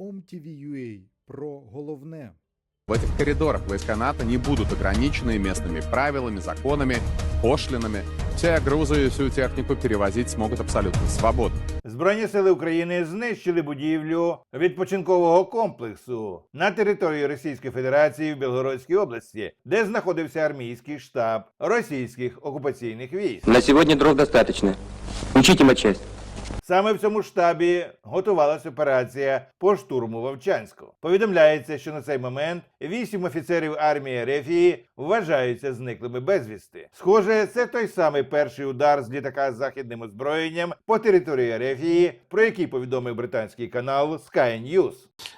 OMTV.ua про головне. В этих коридорах войска НАТО не будут ограничены местными правилами, законами, пошлинами. Все грузы и всю технику перевозить смогут абсолютно свободно. Збройні сили України знищили будівлю відпочинкового комплексу на території Російської Федерації в Білгородській області, де знаходився армійський штаб російських окупаційних військ. На сегодня дров достаточно. Учите матчасть. Саме в цьому штабі готувалася операція по штурму Вовчанську. Повідомляється, що на цей момент вісім офіцерів армії Рефії вважаються зниклими безвісти. Схоже, це той самий перший удар з літака з західним озброєнням по території Рефії, про який повідомив британський канал Sky News.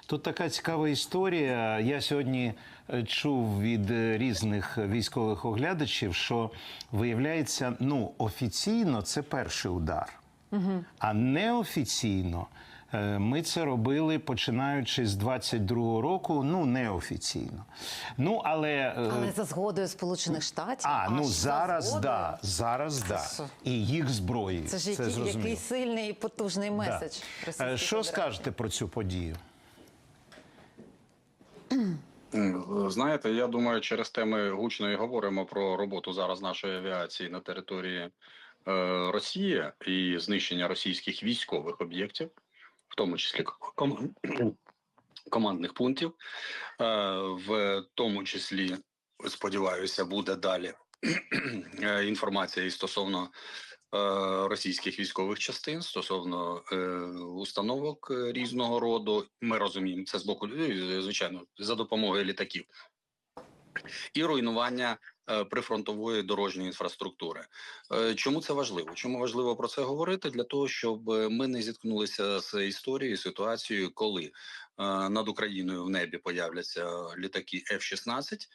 Тут така цікава історія. Я сьогодні е, чув від е, різних військових оглядачів, що виявляється, ну офіційно це перший удар, а неофіційно. е, Ми це робили починаючи з 22-го року, ну неофіційно. Ну але, е, Але за згодою Сполучених Штатів. а ну аж за зараз згодою? да, зараз да. І їх зброї. Це ж який, який сильний і потужний меседж. Е, Російської Що Федерації. скажете про цю подію? Знаєте, я думаю, через те ми гучно і говоримо про роботу зараз нашої авіації на території е, Росії і знищення російських військових об'єктів, в тому числі ком- командних пунктів, е, в тому числі, сподіваюся, буде далі е, інформація і стосовно російських військових частин стосовно установок різного роду. Ми розуміємо це з боку людей, звичайно, за допомогою літаків. І руйнування прифронтової дорожньої інфраструктури. Е, Чому це важливо? Чому важливо про це говорити? Для того, щоб е, ми не зіткнулися з історією, ситуацією, коли е, над Україною в небі появляться літаки F-16,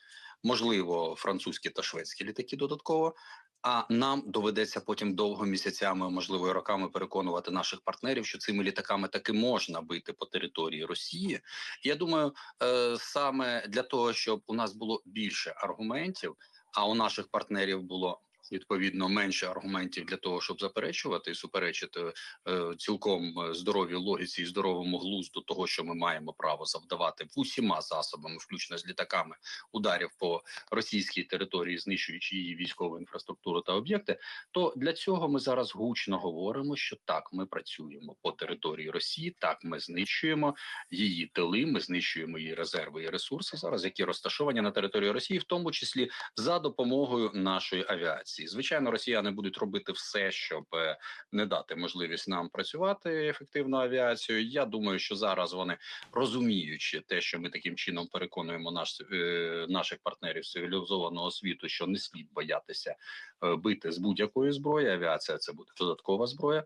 можливо, французькі та шведські літаки додатково. А нам доведеться потім довго місяцями, можливо, і роками переконувати наших партнерів, що цими літаками таки можна бити по території Росії. Я думаю, е, саме для того, щоб у нас було більше аргументів, а у наших партнерів було. Відповідно, менше аргументів для того, щоб заперечувати і суперечити е, цілком е, здоровій логіці і здоровому глузду того, що ми маємо право завдавати усіма засобами, включно з літаками, ударів по російській території, знищуючи її військову інфраструктуру та об'єкти. То для цього ми зараз гучно говоримо, що так, ми працюємо по території Росії, так ми знищуємо її тили, ми знищуємо її резерви і ресурси зараз, які розташовані на території Росії, в тому числі за допомогою нашої авіації. Звичайно, росіяни будуть робити все, щоб е, не дати можливість нам працювати ефективно авіацією. Я думаю, що зараз вони розуміючи те, що ми таким чином переконуємо наш, е, наших партнерів цивілізованого світу, що не слід боятися е, бити з будь-якої зброї. Авіація це буде додаткова зброя.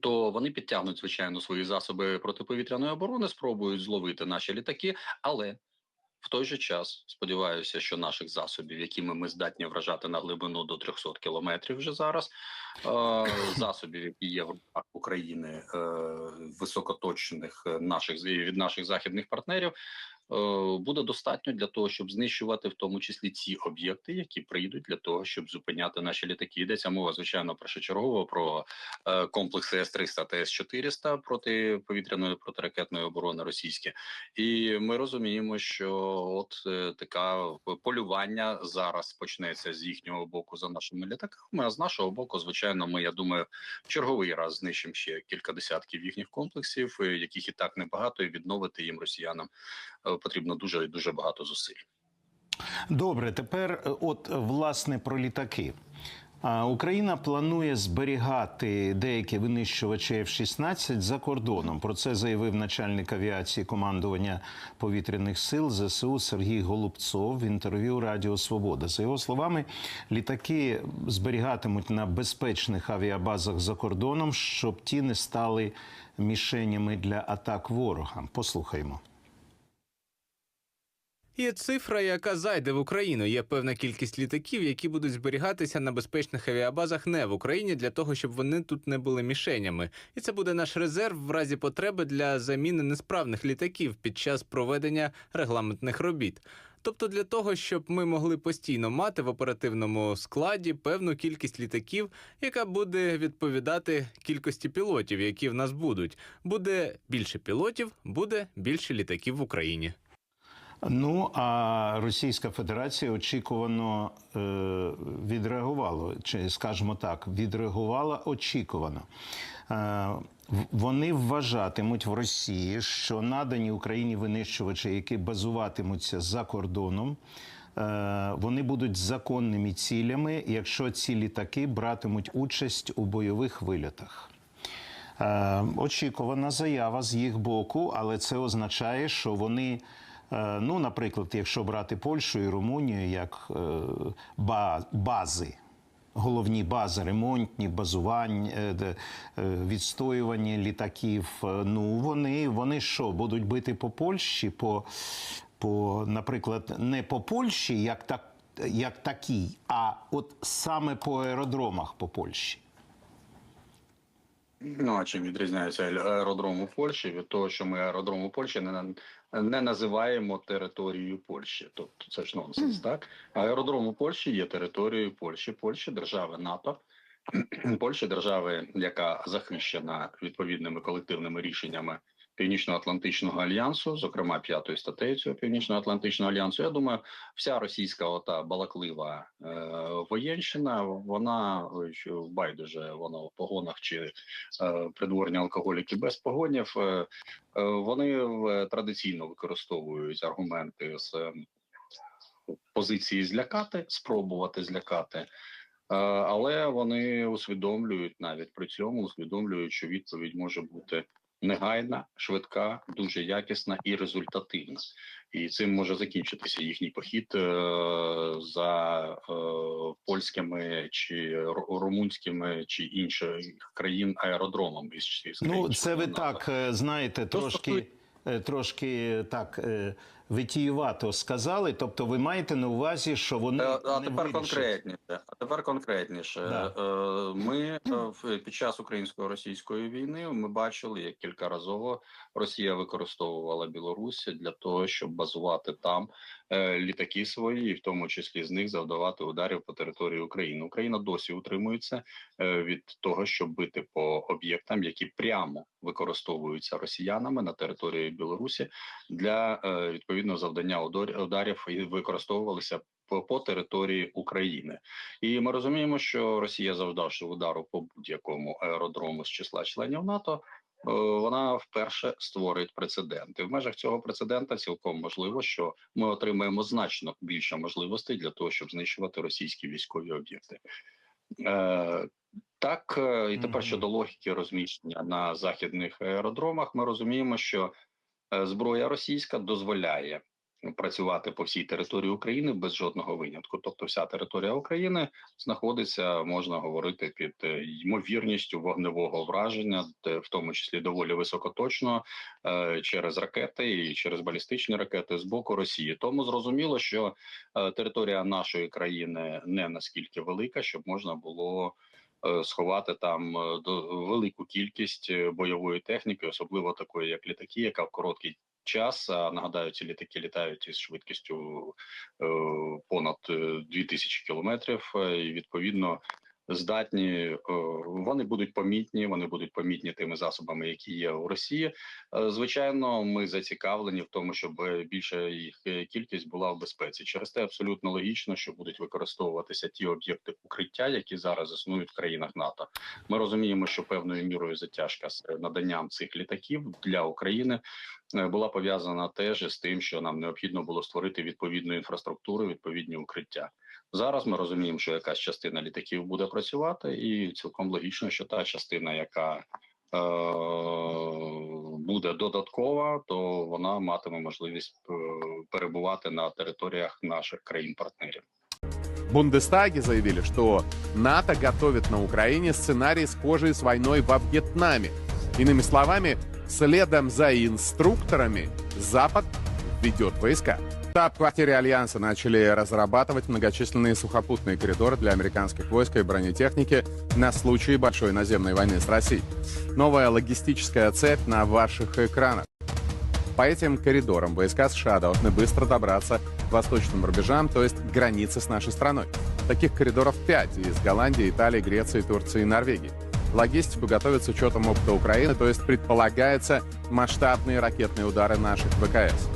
То вони підтягнуть звичайно свої засоби протиповітряної оборони, спробують зловити наші літаки, але в той же час сподіваюся, що наших засобів, якими ми здатні вражати на глибину до 300 кілометрів вже зараз, е, засобів, які є в руках України е, високоточних наших від наших західних партнерів, буде достатньо для того, щоб знищувати в тому числі ці об'єкти, які прийдуть для того, щоб зупиняти наші літаки. Йдеться мова, звичайно, першочергово про е, комплекси С-300 та С-400 протиповітряної протиракетної оборони російські. І ми розуміємо, що от е, така полювання зараз почнеться з їхнього боку за нашими літаками. А з нашого боку, звичайно, ми я думаю, в черговий раз знищимо ще кілька десятків їхніх комплексів, е, яких і так небагато, і відновити їм росіянам е, потрібно дуже і дуже багато зусиль. Добре, тепер е, от власне про літаки. Україна планує зберігати деякі винищувачі F-16 за кордоном. Про це заявив начальник авіації командування повітряних сил ЗСУ Сергій Голубцов в інтерв'ю Радіо Свобода. За його словами, літаки зберігатимуть на безпечних авіабазах за кордоном, щоб ті не стали мішенями для атак ворога. Послухаймо. Є цифра, яка зайде в Україну. Є певна кількість літаків, які будуть зберігатися на безпечних авіабазах не в Україні для того, щоб вони тут не були мішенями. І це буде наш резерв в разі потреби для заміни несправних літаків під час проведення регламентних робіт. Тобто для того, щоб ми могли постійно мати в оперативному складі певну кількість літаків, яка буде відповідати кількості пілотів, які в нас будуть. Буде більше пілотів, буде більше літаків в Україні. Ну а Російська Федерація очікувано е, відреагувала, чи скажімо так, відреагувала очікувано. Е, вони вважатимуть в Росії, що надані Україні винищувачі, які базуватимуться за кордоном. е, Вони будуть законними цілями, якщо ці літаки братимуть участь у бойових вильотах. Е, очікувана заява з їх боку, але це означає, що вони, ну, наприклад, якщо брати Польщу і Румунію як е, бази. Головні бази ремонтні, базування, е, е, відстоювання літаків. е, Ну вони, вони що будуть бити по Польщі, по, по наприклад, не по Польщі, як так, як такій, а от саме по аеродромах по Польщі. Ну а чим відрізняється аеродром у Польщі від того, що ми аеродром у Польщі не, не називаємо територією Польщі. Тобто це ж нонсенс, так? Аеродром у Польщі є територією Польщі. Польща держави НАТО. Польща держави, яка захищена відповідними колективними рішеннями Північно-Атлантичного альянсу, зокрема п'ятою статтею цього Північно-Атлантичного альянсу. Я думаю, вся російська ота балаклива е, воєнщина, вона байдуже, вона в погонах чи е, придворні алкоголіки без погонів. Е, е, вони е, традиційно використовують аргументи з е, позиції злякати, спробувати злякати. Е, Але вони усвідомлюють навіть при цьому, усвідомлюють, що відповідь може бути негайна, швидка, дуже якісна і результативна. І цим може закінчитися їхній похід е, за е, польськими чи румунськими чи інших країн аеродромами. із- із Ну, країн це ви НАТО. так е, знаєте, трошки, трошки так е, витіювато сказали. Тобто, ви маєте на увазі, що вони Е, А не тепер вирішать. конкретніше. А тепер конкретніше. Да. Е, Ми е, в- під час українсько-російської війни ми бачили, як кількаразово Росія використовувала Білорусь для того, щоб базувати там літаки свої, і в тому числі з них завдавати ударів по території України. Україна досі утримується від того, щоб бити по об'єктам, які прямо використовуються росіянами на території Білорусі для е, відповідного завдання удар- ударів і використовувалися по, по території України. І ми розуміємо, що Росія, завдавши удару по будь-якому аеродрому з числа членів НАТО. е, Вона вперше створить прецедент. І в межах цього прецедента цілком можливо, що ми отримаємо значно більше можливостей для того, щоб знищувати російські військові об'єкти. Е, так, е, і тепер щодо логіки розміщення на західних аеродромах, ми розуміємо, що зброя російська дозволяє працювати по всій території України без жодного винятку. Тобто, вся територія України знаходиться, можна говорити, під е, ймовірністю вогневого враження, в тому числі доволі високоточно е, через ракети і через балістичні ракети з боку Росії. Тому зрозуміло, що е, територія нашої країни не наскільки велика, щоб можна було. Е, Сховати там е, до велику кількість е, бойової техніки, особливо такої, як літаки, яка в короткий час. А нагадаю, ці літаки літають із швидкістю понад е, 2000 кілометрів, і відповідно здатні. е, Вони будуть помітні. Вони будуть помітні тими засобами, які є у Росії. Е, Звичайно, ми зацікавлені в тому, щоб більша їх кількість була в безпеці. Через те абсолютно логічно, що будуть використовуватися ті об'єкти укриття, які зараз існують в країнах НАТО. Ми розуміємо, що певною мірою затяжка з наданням цих літаків для України е, була пов'язана теж із тим, що нам необхідно було створити відповідну інфраструктуру, відповідні укриття. Зараз ми розуміємо, що якась частина літаків буде працювати, і цілком логічно, що та частина, яка е, буде додаткова, то вона матиме можливість е, перебувати на територіях наших країн-партнерів. Бундестаге заявили, что НАТО готовит на Украине сценарий схожий с войной во Вьетнаме. Иными словами, следом за инструкторами Запад ведет войска. Штаб-квартире Альянса начали разрабатывать многочисленные сухопутные коридоры для американских войск и бронетехники на случай большой наземной войны с Россией. Новая логистическая цепь на ваших экранах. По этим коридорам войска США должны быстро добраться к восточным рубежам, то есть границе с нашей страной. Таких коридоров пять из Голландии, Италии, Греции, Турции и Норвегии. Логистику готовят с учетом опыта Украины, то есть предполагается масштабные ракетные удары наших ВКС.